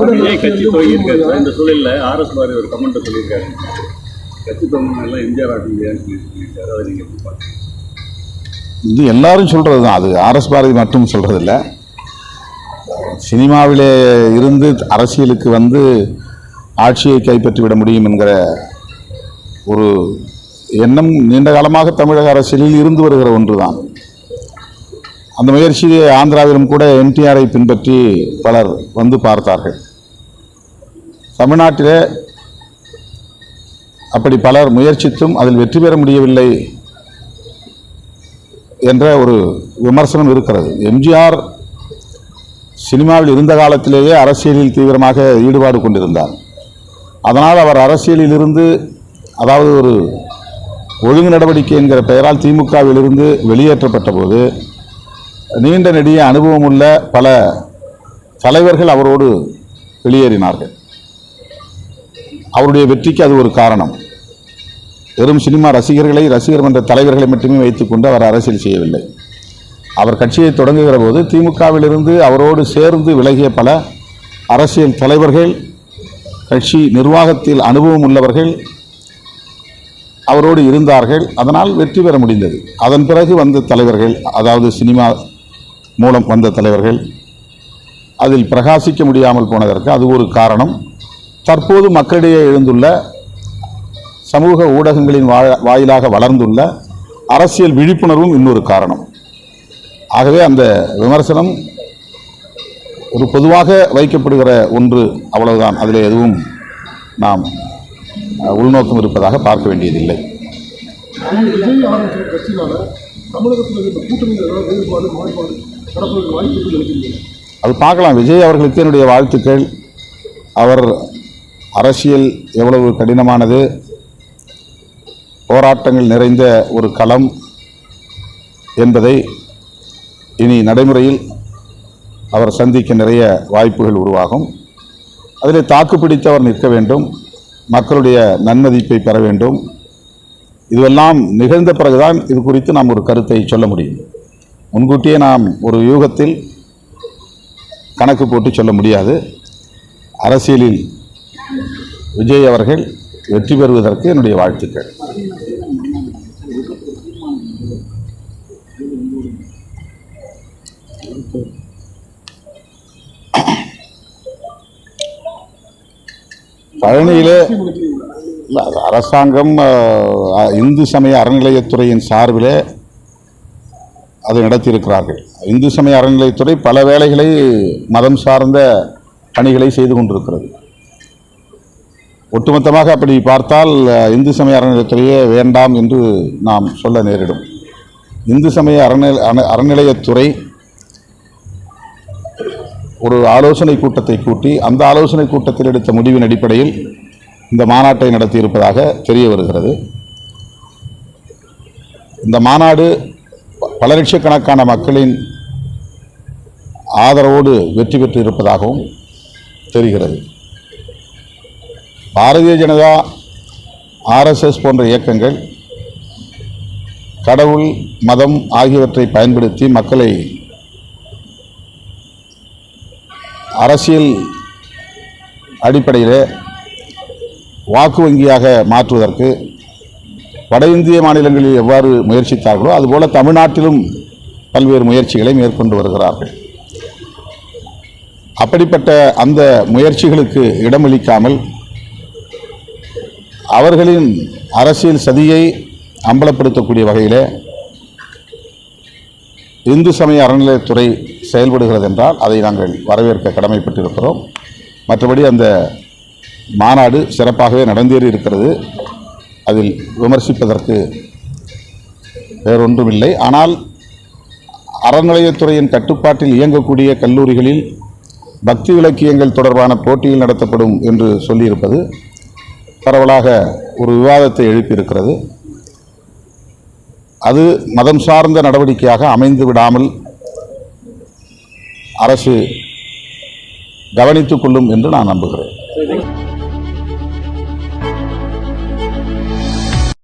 விஜய் கட்சி துவங்கி இருக்காரு. இந்த சூழலில் ஆர்எஸ் பாரதி ஒரு கமெண்ட் சொல்லியிருக்காரு. கட்சி துவங்கின எல்லாம் எம்ஜிஆர் சொல்லி சொல்லியிருக்காரு? அதை நீங்கள் எப்படி பார்க்குறீங்க? இது எல்லாரும் சொல்கிறது தான் அது ஆர்எஸ் பாரதி மட்டும் சொல்கிறது இல்லை சினிமாவிலே இருந்து அரசியலுக்கு வந்து ஆட்சியை கைப்பற்றிவிட முடியும் என்கிற ஒரு எண்ணம் நீண்ட காலமாக தமிழக அரசியலில் இருந்து வருகிற ஒன்று தான் அந்த முயற்சியை ஆந்திராவிலும் கூட என்டிஆரை பின்பற்றி பலர் வந்து பார்த்தார்கள். தமிழ்நாட்டிலே அப்படி பலர் முயற்சித்தும் அதில் வெற்றி பெற முடியவில்லை என்ற ஒரு விமர்சனம் இருக்கிறது. எம்ஜிஆர் சினிமாவில் இருந்த காலத்திலேயே அரசியலில் தீவிரமாக ஈடுபாடு கொண்டிருந்தார். அதனால் அவர் அரசியலில் இருந்து அதாவது ஒரு ஒழுங்கு நடவடிக்கை என்கிற பெயரால் திமுகவில் இருந்து வெளியேற்றப்பட்ட போது நீண்ட நெடிய அனுபவமுள்ள பல தலைவர்கள் அவரோடு வெளியேறினார்கள். அவருடைய வெற்றிக்கு அது ஒரு காரணம். வெறும் சினிமா ரசிகர்களை ரசிகர் மன்ற தலைவர்களை மட்டுமே வைத்துக்கொண்டு அவர் அரசியல் செய்யவில்லை. அவர் கட்சியை தொடங்குகிற போது திமுகவிலிருந்து அவரோடு சேர்ந்து விலகிய பல அரசியல் தலைவர்கள் கட்சி நிர்வாகத்தில் அனுபவம் உள்ளவர்கள் அவரோடு இருந்தார்கள். அதனால் வெற்றி பெற முடிந்தது. அதன் பிறகு வந்த தலைவர்கள் அதாவது சினிமா மூலம் வந்த தலைவர்கள் அதில் பிரகாசிக்க முடியாமல் போனதற்கு அது ஒரு காரணம். தற்போது மக்களிடையே எழுந்துள்ள சமூக ஊடகங்களின் வா- வாயிலாக வளர்ந்துள்ள அரசியல் விழிப்புணர்வும் இன்னொரு காரணம். ஆகவே அந்த விமர்சனம் ஒரு பொதுவாக வைக்கப்படுகிற ஒன்று அவ்வளவுதான். அதில் எதுவும் நாம் உள்நோக்கம் இருப்பதாக பார்க்க வேண்டியதில்லை. தமிழகத்தில் அது பார்க்கலாம். விஜய் அவர்களுக்கு என்னுடைய வாழ்த்துக்கள். அவர் அரசியல் எவ்வளவு கடினமானது. போராட்டங்கள் நிறைந்த ஒரு களம் என்பதை இனி நடைமுறையில் அவர் சந்திக்க நிறைய வாய்ப்புகள் உருவாகும். அதில் தாக்கு பிடித்து அவர் நிற்க வேண்டும். மக்களுடைய நன்மதிப்பை பெற வேண்டும். இதுவெல்லாம் நிகழ்ந்த பிறகுதான் இது குறித்து நாம் ஒரு கருத்தை சொல்ல முடியும். முன்கூட்டியே நாம் ஒரு யூகத்தில் கணக்கு போட்டு சொல்ல முடியாது. அரசியலில் விஜய் அவர்கள் வெற்றி பெறுவதற்கு என்னுடைய வாழ்த்துக்கள். பழனியிலே அரசாங்கம் இந்து சமய அறநிலையத்துறையின் சார்பிலே அதை நடத்தியிருக்கிறார்கள். இந்து சமய அறநிலையத்துறை பல வேலைகளை மதம் சார்ந்த பணிகளை செய்து கொண்டிருக்கிறது. ஒட்டுமொத்தமாக அப்படி பார்த்தால் இந்து சமய அறநிலையத்துறையே வேண்டாம் என்று நாம் சொல்ல நேரிடும். இந்து சமய அறநிலை அறநிலையத்துறை ஒரு ஆலோசனை கூட்டத்தை கூட்டி அந்த ஆலோசனை கூட்டத்தில் எடுத்த முடிவின் அடிப்படையில் இந்த மாநாட்டை நடத்தியிருப்பதாக தெரிய வருகிறது. இந்த மாநாடு பல லட்சக்கணக்கான மக்களின் ஆதரவோடு வெற்றி பெற்று இருப்பதாகவும் தெரிகிறது. பாரதிய ஜனதா ஆர்எஸ்எஸ் போன்ற இயக்கங்கள் கடவுள் மதம் ஆகியவற்றை பயன்படுத்தி மக்களை அரசியல் அடிப்படையில் வாக்கு வங்கியாக மாற்றுவதற்கு வட இந்திய மாநிலங்களில் எவ்வாறு முயற்சித்தார்களோ அதுபோல தமிழ்நாட்டிலும் பல்வேறு முயற்சிகளை மேற்கொண்டு வருகிறார்கள். அப்படிப்பட்ட அந்த முயற்சிகளுக்கு இடமளிக்காமல் அவர்களின் அரசியல் சதியை அம்பலப்படுத்தக்கூடிய வகையில் இந்து சமய அறநிலையத்துறை செயல்படுகிறது என்றால் அதை நாங்கள் வரவேற்க கடமைப்பட்டிருக்கிறோம். மற்றபடி அந்த மாநாடு சிறப்பாகவே நடந்தேறி இருக்கிறது அதில் விமர்சிப்பதற்கு வேறொன்றுமில்லை. ஆனால் அறநிலையத்துறையின் கட்டுப்பாட்டில் இயங்கக்கூடிய கல்லூரிகளில் பக்தி இலக்கியங்கள் தொடர்பான போட்டியில் நடத்தப்படும் என்று சொல்லியிருப்பது பரவலாக ஒரு விவாதத்தை எழுப்பியிருக்கிறது. அது மதம் சார்ந்த நடவடிக்கையாக அமைந்து விடாமல் அரசு கவனித்துக் கொள்ளும் என்று நான் நம்புகிறேன்.